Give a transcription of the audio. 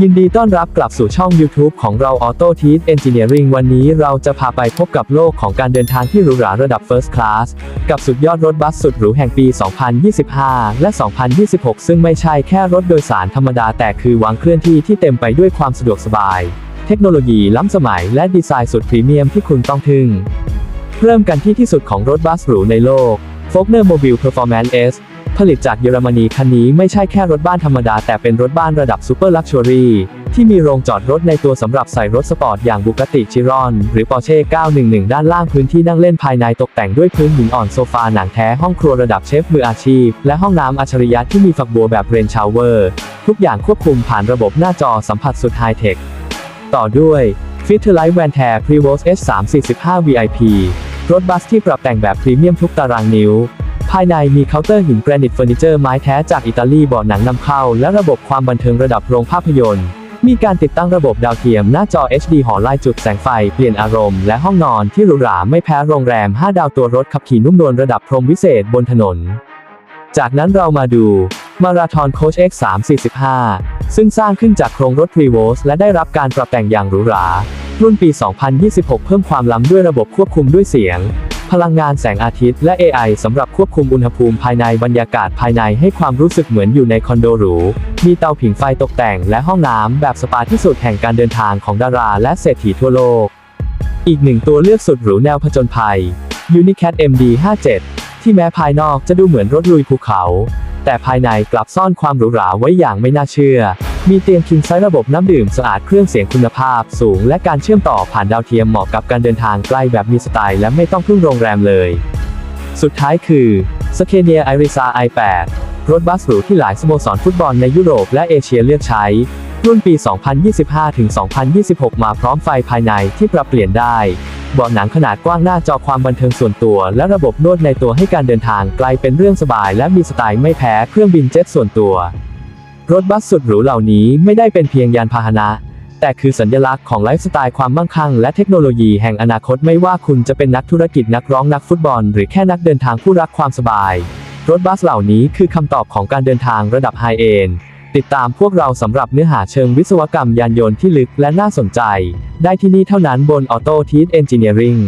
ยินดีต้อนรับกลับสู่ช่อง YouTube ของเรา Auto t e a c Engineering วันนี้เราจะพาไปพบกับโลกของการเดินทางที่หรูหราระดับ First Class กับสุดยอดรถบัสสุดหรูแห่งปี 2025 และ 2026 ซึ่งไม่ใช่แค่รถโดยสารธรรมดาแต่คือวางเคลื่อนที่ที่เต็มไปด้วยความสะดวกสบาย เทคโนโลยีล้ำสมัยและดีไซน์สุดพรีเมียมที่คุณต้องทึ่ง เริ่มกันที่ที่สุดของรถบัสหรูในโลก f o g n e r Mobile Performance S ผลิตจากเยอรมนีคันนี้ไม่ใช่แค่รถบ้านธรรมดา แต่เป็นรถบ้านระดับซูเปอร์ลักชัวรี่ที่มีโรงจอดรถในตัวสำหรับใส่รถสปอร์ตอย่างบุกติชิรอน หรือ Porsche 911 ด้านล่างพื้นที่นั่งเล่นภายในตกแต่งด้วยพื้นหินอ่อนโซฟาหนังแท้ห้องครัวระดับเชฟมืออาชีพ และห้องน้ำอัจฉริยะที่มีฝักบัวแบบเรนชาวเวอร์ ทุกอย่างควบคุมผ่านระบบหน้าจอสัมผัสสุดไฮเทคต่อด้วย f i t e r l i g h t Van t a r Prevost S345 VIP รถบัสที่ปรับแต่งแบบพรีเมียมทุกตารางนิ้ว ภายในมีเคาน์เตอร์หินแกรนิตเฟอร์นิเจอร์ไม้แท้จากอิตาลีบาะหนังนำเข้า และระบบความบันเทิงระดับโรงภาพยนตร์ มีการติดตั้งระบบดาวเทียมหน้าจอ HD หอลายจุดแสงไฟ เปลี่ยนอารมณ์และห้องนอนที่หรูหราไม่แพ้โรงแรม 5 ดาวตัวรถขับขี่นุ่มนวลระดับพรหมวิเศษบนถนน จากนั้นเรามาดูมาราธอนโคช X345 ซึ่งสร้างขึ้นจากโครงรถ p r e v o s และได้รับการปรับแต่งอย่างหรูหรา รุ่นปี 2026 เพิ่มความล้ำด้วยระบบควบคุมด้วยเสียง พลังงานแสงอาทิตย์และ AI สำหรับควบคุมอุณหภูมิภายในบรรยากาศภายในให้ความรู้สึกเหมือนอยู่ในคอนโดหรู มีเตาผิงไฟตกแต่งและห้องน้ำแบบสปาที่สุดแห่งการเดินทางของดาราและเศรษฐีทั่วโลก อีกหนึ่งตัวเลือกสุดหรูแนวผจญภัย Unicat MD57 ที่แม้ภายนอกจะดูเหมือนรถลุยภูเขา แต่ภายในกลับซ่อนความหรูหราไว้อย่างไม่น่าเชื่อ มีเตียงคิงไซส์ระบบน้ำดื่มสะอาดเครื่องเสียงคุณภาพสูง และการเชื่อมต่อผ่านดาวเทียมเหมาะกับการเดินทางไกลแบบมีสไตล์และไม่ต้องพึ่งโรงแรมเลย สุดท้ายคือ s c a n i a Irisa i8 รถบัสหรูที่หลายสโมสรฟุตบอลในยุโรปและเอเชียเลือกใช้ รุ่นปี 2025-2026 มาพร้อมไฟภายในที่ปรับเปลี่ยนได้เบาะหนังขนาดกว้างหน้าจอความบันเทิงส่วนตัว และระบบนวดในตัวให้การเดินทางไกลเป็นเรื่องสบาย และมีสไตล์ไม่แพ้เครื่องบินเจ็ตส่วนตัว รถบัสสุดหรูเหล่านี้ไม่ได้เป็นเพียงยานพาหนะ แต่คือสัญลักษณ์ของไลฟ์สไตล์ความมั่งคั่งและเทคโนโลยีแห่งอนาคตไม่ว่าคุณจะเป็นนักธุรกิจนักร้องนักฟุตบอล หรือแค่นักเดินทางผู้รักความสบาย รถบัสเหล่านี้คือคำตอบของการเดินทางระดับไฮเอนด์ติดตามพวกเราสำหรับเนื้อหาเชิงวิศวกรรมยานยนต์ที่ลึกและน่าสนใจ ได้ที่นี่เท่านั้นบน Auto Teach Engineering